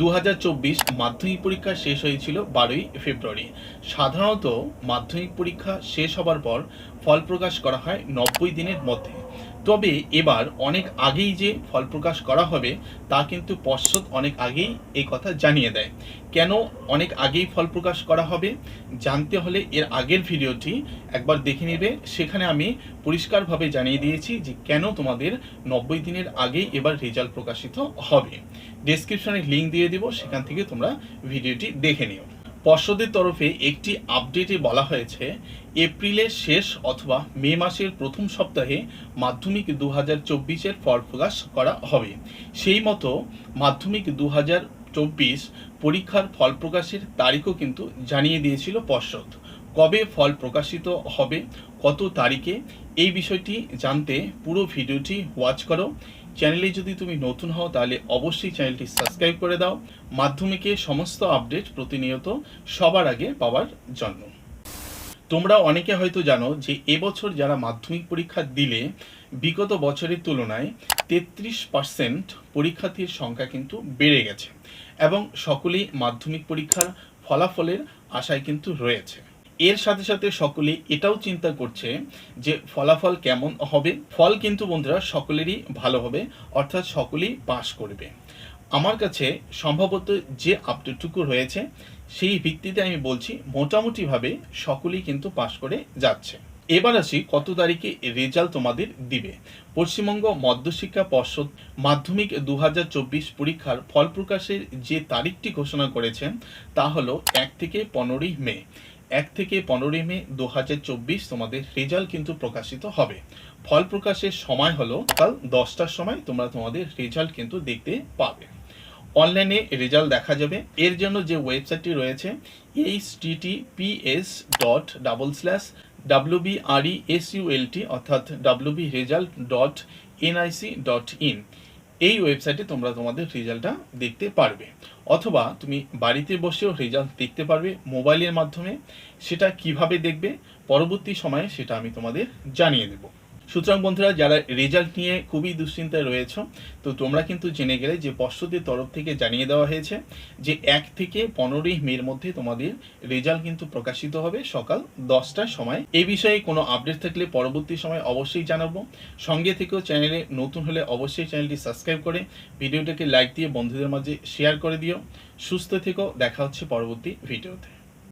দু হাজার চব্বিশ মাধ্যমিক পরীক্ষা শেষ হয়েছিল বারোই ফেব্রুয়ারি। সাধারণত মাধ্যমিক পরীক্ষা শেষ হবার পর ফল প্রকাশ করা হয় নব্বই দিনের মধ্যে। তবে এবার অনেক আগেই যে ফল প্রকাশ করা হবে, তা কিন্তু পর্ষদ অনেক আগেই এই কথা জানিয়ে দেয়। কেন অনেক আগেই ফল প্রকাশ করা হবে, জানতে হলে এর আগের ভিডিওটি একবার দেখে নেবে। সেখানে আমি পরিষ্কারভাবে জানিয়ে দিয়েছি যে কেন তোমাদের নব্বই দিনের আগেই এবার রেজাল্ট প্রকাশিত হবে। ডেসক্রিপশনে লিঙ্ক দিয়ে দিব, সেখান থেকে তোমরা ভিডিওটি দেখে নিও। পর্ষদের তরফে একটি আপডেটে বলা হয়েছে, এপ্রিলের শেষ অথবা মে মাসের প্রথম সপ্তাহে মাধ্যমিক দু হাজার চব্বিশের ফল প্রকাশ করা হবে। সেই মতো মাধ্যমিক দু হাজার চব্বিশ পরীক্ষার ফল প্রকাশের তারিখও কিন্তু জানিয়ে দিয়েছিল পর্ষদ। কবে ফল প্রকাশিত হবে, কত তারিখে, এই বিষয়টি জানতে পুরো ভিডিওটি ওয়াচ করো। চ্যানেলে যদি তুমি নতুন হও, তাহলে অবশ্যই চ্যানেলটি সাবস্ক্রাইব করে দাও। মাধ্যমিকের সমস্ত আপডেট প্রতিনিয়ত সবার আগে পাওয়ার জন্য। তোমরা অনেকে হয়তো জানো যে এবছর যারা মাধ্যমিক পরীক্ষা দিলে, বিগত বছরের তুলনায় তেত্রিশ পার্সেন্ট পরীক্ষার্থীর সংখ্যা কিন্তু বেড়ে গেছে এবং সকলেই মাধ্যমিক পরীক্ষার ফলাফলের আশায় কিন্তু রয়েছে। এর সাথে সাথে সকলে এটাও চিন্তা করছে যে ফলাফল কেমন হবে। ফল কিন্তু বন্ধুরা সকলেরই ভালো হবে, অর্থাৎ সকলেই পাশ করবে। আমার কাছে সম্ভবত যে আপডেটটুকু রয়েছে, সেই ভিত্তিতে আমি বলছি, মোটামুটিভাবে সকলেই কিন্তু পাশ করে যাচ্ছে। এবার আসি, কত তারিখে রেজাল্ট তোমাদের দিবে? পশ্চিমবঙ্গ মধ্যশিক্ষা পর্ষদ মাধ্যমিক দু হাজার চব্বিশ পরীক্ষার ফল প্রকাশের যে তারিখটি ঘোষণা করেছেন তা হলো এক থেকে পনেরোই মে। এক থেকে পনেরোই মে দু তোমাদের রেজাল্ট কিন্তু প্রকাশিত হবে। ফল প্রকাশের সময় হলো সকাল দশটার সময় তোমরা তোমাদের রেজাল্ট কিন্তু দেখতে পাবে। অনলাইনে রেজাল্ট দেখা যাবে। এর জন্য যে ওয়েবসাইটটি রয়েছে H TTPS dot double slash WBRE S ULT অর্থাৎ WB result dot NIC dot in এই ওয়েবসাইটে তোমরা তোমাদের রেজাল্টটা দেখতে পারবে। অথবা তুমি বাড়িতে বসেও রেজাল্ট দেখতে পারবে মোবাইলের মাধ্যমে। সেটা কীভাবে দেখবে? পরবর্তী সময়ে সেটা আমি তোমাদের জানিয়ে দেবো। সুতরাং বন্ধুরা, যারা রেজাল্ট নিয়ে খুবই দুশ্চিন্তায় রয়েছ, তো তোমরা কিন্তু জেনে গেলে যে পর্ষদের তরফ থেকে জানিয়ে দেওয়া হয়েছে যে এক থেকে পনেরোই মের মধ্যে তোমাদের রেজাল্ট কিন্তু প্রকাশিত হবে সকাল দশটার সময়। এই বিষয়ে কোনো আপডেট থাকলে পরবর্তী সময় অবশ্যই জানাব। সঙ্গে থেকেও চ্যানেলে নতুন হলে অবশ্যই চ্যানেলটি সাবস্ক্রাইব করে ভিডিওটাকে লাইক দিয়ে বন্ধুদের মাঝে শেয়ার করে দিও। সুস্থ থেকো, দেখা হচ্ছে পরবর্তী ভিডিওতে